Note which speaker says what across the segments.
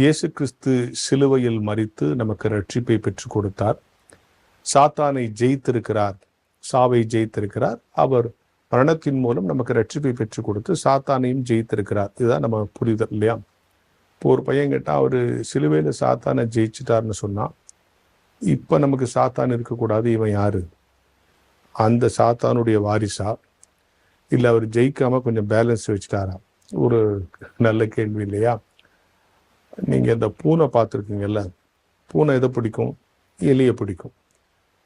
Speaker 1: இயேசு கிறிஸ்து சிலுவையில் மறித்து நமக்கு ரட்சிப்பை பெற்றுக் கொடுத்தார். சாத்தானை ஜெயித்திருக்கிறார். சாவை ஜெயித்திருக்கிறார். அவர் மரணத்தின் மூலம் நமக்கு ரட்சிப்பை பெற்றுக் கொடுத்து சாத்தானையும் ஜெயித்திருக்கிறார். இதுதான் நம்ம புரிதல் இல்லையா? இப்போ ஒரு பையன் கேட்டால் அவர் சிலுவையில் சாத்தானை ஜெயிச்சிட்டாருன்னு சொன்னால் இப்போ நமக்கு சாத்தான் இருக்கக்கூடாது இவன் யார்? அந்த சாத்தானுடைய வாரிசா? இல்லை அவர் ஜெயிக்காமல் கொஞ்சம் பேலன்ஸ் வச்சுட்டாரா? ஒரு நல்ல கேள்வி இல்லையா? நீங்கள் இந்த பூனை பார்த்துருக்கீங்கல்ல பூனை எதை பிடிக்கும்? எலியை பிடிக்கும்.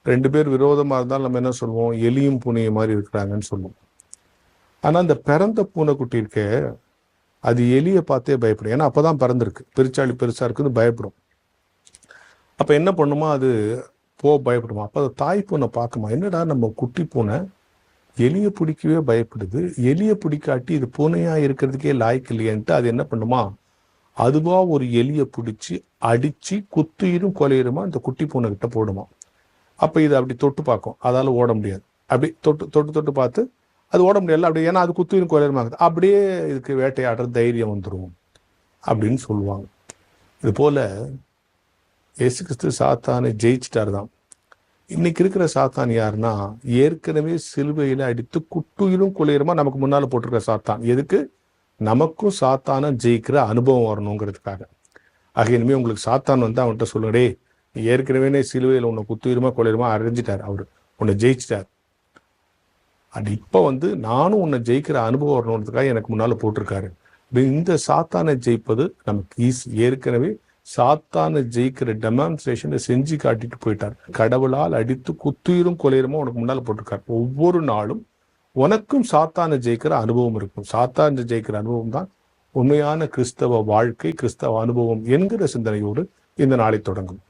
Speaker 1: ரெண்டு பேர் விரோதமாக இருந்தாலும் நம்ம என்ன சொல்லுவோம் எலியும் பூனையும் மாதிரி இருக்கிறாங்கன்னு சொல்லுவோம் ஆனால் அந்த பிறந்த பூனைக்குட்டி இருக்க அது எலியை பார்த்தே பயப்படும். ஏன்னா அப்பதான் பிறந்திருக்கு. பெருச்சாளி பெருசாக இருக்குன்னு பயப்படும். அப்போ என்ன பண்ணுமா? அது போ பயப்படுமா? அப்போ அது தாய் பூனை பார்க்குமா? என்னடா நம்ம குட்டி பூனை? எலியை பிடிக்கவே பயப்படுது. எலியை பிடிக்காட்டி இது பூனையாக இருக்கிறதுக்கே லாய்க்கு இல்லையன்ட்டு அது என்ன பண்ணுமா? அதுவா ஒரு எலியை பிடிச்சி அடிச்சு குத்துயிரும் கொலையிருமா இந்த குட்டி பூனை கிட்ட போடுமா? அப்ப இது அப்படி தொட்டு பார்க்கும். அதால ஓட முடியாது. அப்படி தொட்டு தொட்டு தொட்டு பார்த்து அது ஓட முடியல அப்படி ஏன்னா அது குத்துயிரும் கொலையிருமா இருக்குது அப்படியே இதுக்கு வேட்டையாடுற தைரியம் வந்துடும் அப்படின்னு சொல்லுவாங்க. இது போல இயேசு கிறிஸ்து சாத்தானை ஜெயிச்சிட்டாரு தான் இன்னைக்கு இருக்கிற சாத்தான் யாருன்னா ஏற்கனவே சிலுவையில அடித்து குட்டுயிரும் குளிருமா நமக்கு முன்னால போட்டிருக்க சாத்தான். எதுக்கு? நமக்கும் சாத்தான ஜெயிக்கிற அனுபவம் வரணுங்கிறதுக்காக. ஆக இனிமேல் உங்களுக்கு சாத்தான் வந்து அவன்கிட்ட சொல்லடே நீ ஏற்கனவே சிலுவையில் உன்னை குத்துயிருமா கொலையுமா அரைஞ்சிட்டார் அவர். உன்னை ஜெயிச்சிட்டார். அது இப்போ வந்து நானும் உன்னை ஜெயிக்கிற அனுபவம் வரணுன்றதுக்காக எனக்கு முன்னால் போட்டிருக்காரு. இந்த சாத்தானை ஜெயிப்பது நமக்கு ஈஸி. ஏற்கனவே சாத்தானை ஜெயிக்கிற டெமான்ஸ்ட்ரேஷனை செஞ்சு காட்டிட்டு போயிட்டார். கடவுளால் அடித்து குத்துயிரும் கொலையுமா உனக்கு முன்னால் போட்டிருக்கார். ஒவ்வொரு நாளும் உனக்கும் சாத்தானை ஜெயிக்கிற அனுபவம் இருக்கும். சாத்தானை ஜெயிக்கிற அனுபவம் தான் உண்மையான கிறிஸ்தவ வாழ்க்கை கிறிஸ்தவ அனுபவம் என்கிற சிந்தனையோடு இந்த நாளை தொடங்கும்.